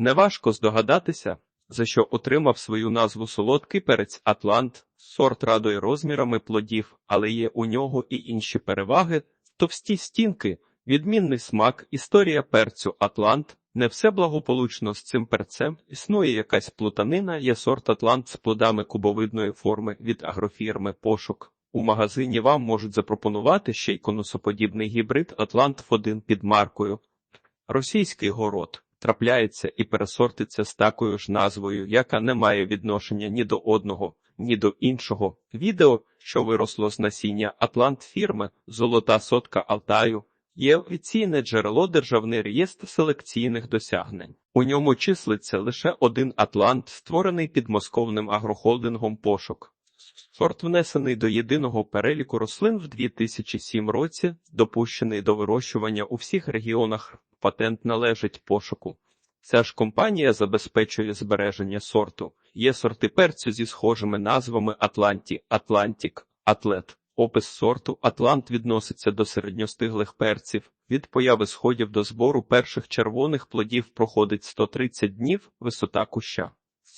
Неважко здогадатися, за що отримав свою назву солодкий перець Атлант, сорт радує розмірами плодів, але є у нього і інші переваги, товсті стінки, відмінний смак, історія перцю Атлант. Не все благополучно з цим перцем, існує якась плутанина, є сорт Атлант з плодами кубовидної форми від агрофірми Пошук. У магазині вам можуть запропонувати ще й конусоподібний гібрид Атлант 1 під маркою. Російський город трапляється і пересортиться з такою ж назвою, яка не має відношення ні до одного, ні до іншого. Відео, що виросло з насіння Атлант фірми Золота сотка Алтаю, є офіційне джерело Державний реєстр селекційних досягнень. У ньому числиться лише один Атлант, створений підмосковним агрохолдингом пошук. Сорт внесений до єдиного переліку рослин в 2007 році, допущений до вирощування у всіх регіонах. Патент належить пошуку. Ця ж компанія забезпечує збереження сорту. Є сорти перцю зі схожими назвами Атланті, Атлантік, Атлет. Опис сорту Атлант відноситься до середньостиглих перців. Від появи сходів до збору перших червоних плодів проходить 130 днів, висота куща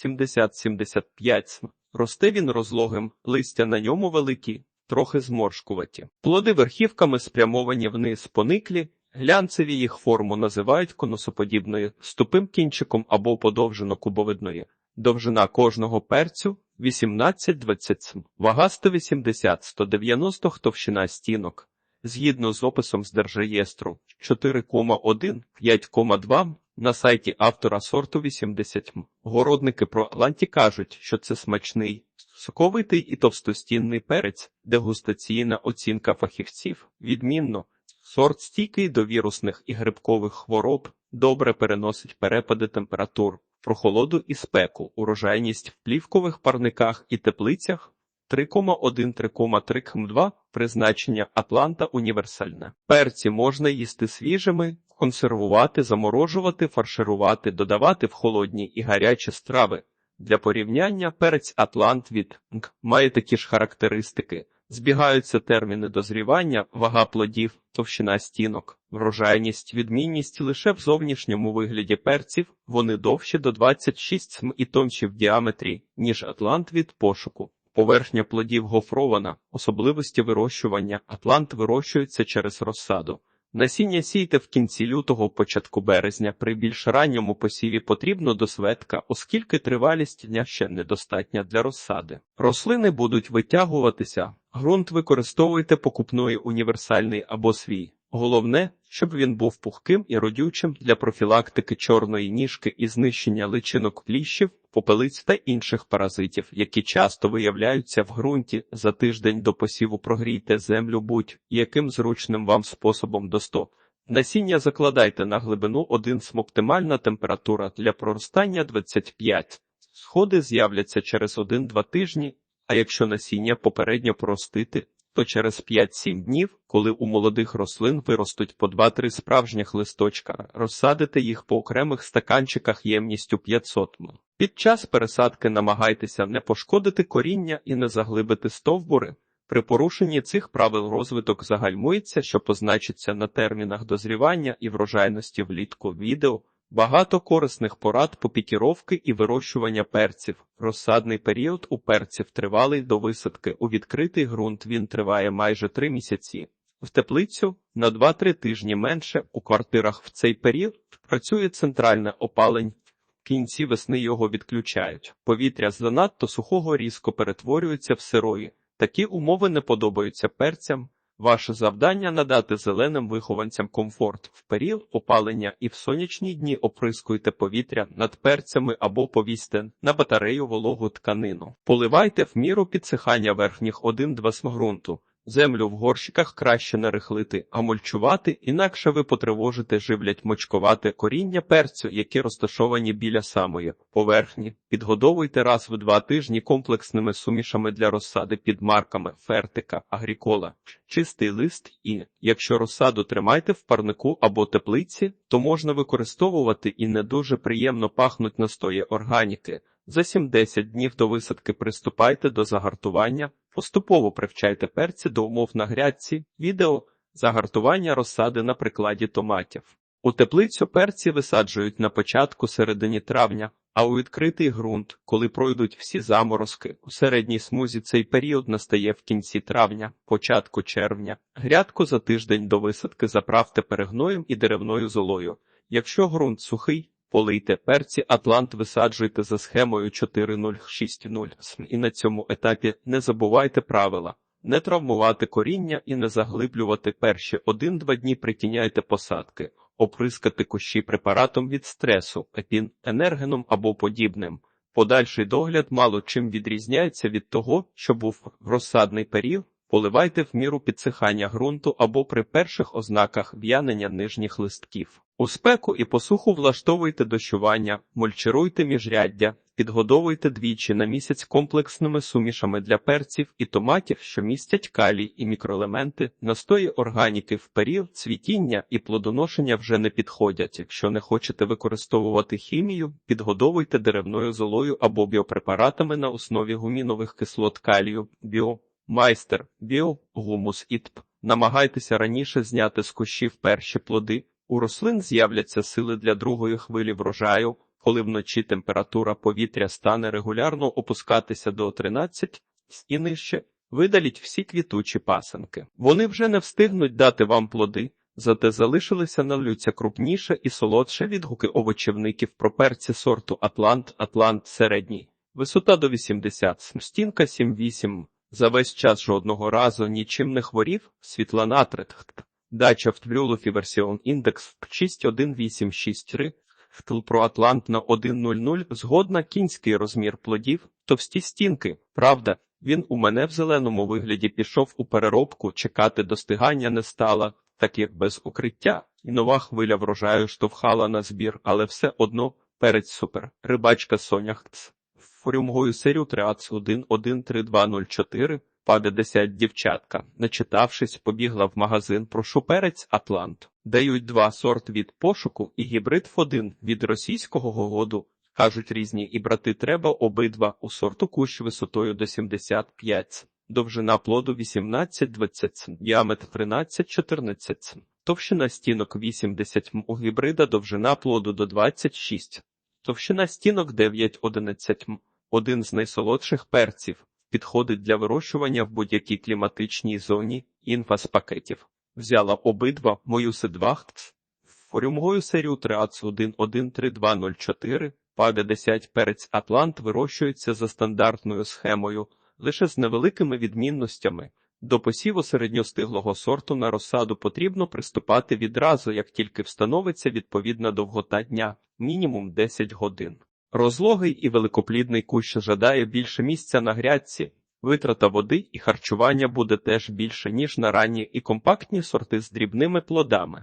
70-75 см. Росте він розлогим, листя на ньому великі, трохи зморшкуваті. Плоди верхівками спрямовані вниз пониклі, глянцеві їх форму називають конусоподібною, з тупим кінчиком або подовжено-кубовидною. Довжина кожного перцю 18-20 см, вага 180-190 товщина стінок. Згідно з описом з держреєстру 4,1, 5,2 на сайті автора сорту 80 м. Городники про Атланті кажуть, що це смачний, соковитий і товстостінний перець, дегустаційна оцінка фахівців. Відмінно, сорт стійкий до вірусних і грибкових хвороб, добре переносить перепади температур, прохолоду і спеку, урожайність в плівкових парниках і теплицях. 3,1-3,3 км2 призначення Атланта універсальне. Перці можна їсти свіжими, консервувати, заморожувати, фарширувати, додавати в холодні і гарячі страви. Для порівняння перець Атлант від НК має такі ж характеристики. Збігаються терміни дозрівання, вага плодів, товщина стінок, врожайність, відмінність лише в зовнішньому вигляді перців, вони довші до 26 см і тонші в діаметрі, ніж Атлант від пошуку. Поверхня плодів гофрована, особливості вирощування. Атлант вирощується через розсаду. Насіння сійте в кінці лютого, початку березня. При більш ранньому посіві потрібно до светка, оскільки тривалість дня ще недостатня для розсади. Рослини будуть витягуватися. Ґрунт використовуйте покупної універсальний або свій. Головне, щоб він був пухким і родючим для профілактики чорної ніжки і знищення личинок пліщів, попелиць та інших паразитів, які часто виявляються в ґрунті. За тиждень до посіву прогрійте землю будь-яким зручним вам способом до 100. Насіння закладайте на глибину 1 см оптимальна температура для проростання 25. Сходи з'являться через 1-2 тижні, а якщо насіння попередньо простити, то через 5-7 днів, коли у молодих рослин виростуть по 2-3 справжніх листочка, розсадите їх по окремих стаканчиках ємністю 500 м. Під час пересадки намагайтеся не пошкодити коріння і не заглибити стовбури. При порушенні цих правил розвиток загальмується, що позначиться на термінах дозрівання і врожайності влітку відео. Багато корисних порад по пікіровки і вирощування перців. Розсадний період у перців тривалий до висадки. У відкритий ґрунт він триває майже три місяці. В теплицю на 2-3 тижні менше у квартирах в цей період працює центральне опалень. В кінці весни його відключають. Повітря занадто сухого різко перетворюється в сирої. Такі умови не подобаються перцям. Ваше завдання надати зеленим вихованцям комфорт в період опалення і в сонячні дні оприскуйте повітря над перцями або повісьте на батарею вологу тканину. Поливайте в міру підсихання верхніх 1-2 см ґрунту. Землю в горщиках краще не рихлити, а мульчувати, інакше ви потривожите живлять мочковате коріння перцю, які розташовані біля самої поверхні. Підгодовуйте раз в два тижні комплексними сумішами для розсади під марками Фертика, Агрікола, чистий лист і, якщо розсаду тримаєте в парнику або теплиці, то можна використовувати і не дуже приємно пахнуть настої органіки. За 7-10 днів до висадки приступайте до загартування, поступово привчайте перці до умов на грядці, відео, загартування розсади на прикладі томатів. У теплицю перці висаджують на початку середині травня, а у відкритий ґрунт, коли пройдуть всі заморозки. У середній смузі цей період настає в кінці травня, початку червня. Грядку за тиждень до висадки заправте перегноєм і деревною золою. Якщо ґрунт сухий, полийте перці Атлант висаджуйте за схемою 4060 і на цьому етапі не забувайте правила. Не травмувати коріння і не заглиблювати перші 1-2 дні притіняйте посадки, оприскати кущі препаратом від стресу, епін, енергеном або подібним. Подальший догляд мало чим відрізняється від того, що був розсадний період. Поливайте в міру підсихання ґрунту або при перших ознаках в'янення нижніх листків. У спеку і посуху влаштовуйте дощування, мульчируйте міжряддя, підгодовуйте двічі на місяць комплексними сумішами для перців і томатів, що містять калій і мікроелементи, настої органіки в період цвітіння і плодоношення вже не підходять. Якщо не хочете використовувати хімію, підгодовуйте деревною золою або біопрепаратами на основі гумінових кислот калію, біо. Майстер, біо, гумус ітп. Намагайтеся раніше зняти з кущів перші плоди. У рослин з'являться сили для другої хвилі врожаю, коли вночі температура повітря стане регулярно опускатися до 13 і нижче. Видаліть всі квітучі пасенки. Вони вже не встигнуть дати вам плоди, зате залишилися на люця крупніше і солодше відгуки овочівників про перці сорту Атлант, Атлант середній. Висота до 80, стінка 7-8. За весь час жодного разу нічим не хворів, Світлана Третхт. Дача в Тврюлофі Версіон індекс 61863, Втл на 1.00, згодна кінський розмір плодів, товсті стінки. Правда, він у мене в зеленому вигляді пішов у переробку, чекати достигання не стала, так як без укриття, і нова хвиля врожаю штовхала на збір, але все одно перець супер. Рибачка Соняхтс. Форюмгою серію Триац 1.1.3204, па 50 дівчатка, начитавшись, побігла в магазин прошу перець Атлант. Дають два сорт від пошуку і гібрид Ф1 від російського гогоду. Кажуть різні і брати треба обидва у сорту кущ висотою до 75 довжина плоду 18-20 діаметр 13-14 товщина стінок 80 м у гібрида довжина плоду до 26 товщина стінок 9-11 м. Один з найсолодших перців підходить для вирощування в будь-якій кліматичній зоні інфа з пакетів. Взяла обидва мою седвахт. Форюмгою серію Триац 1.1.3204 па 50 перець Атлант вирощується за стандартною схемою, лише з невеликими відмінностями. До посіву середньостиглого сорту на розсаду потрібно приступати відразу, як тільки встановиться відповідна довгота дня, мінімум 10 годин. Розлогий і великоплідний кущ жадає більше місця на грядці, витрата води і харчування буде теж більше, ніж на ранні і компактні сорти з дрібними плодами.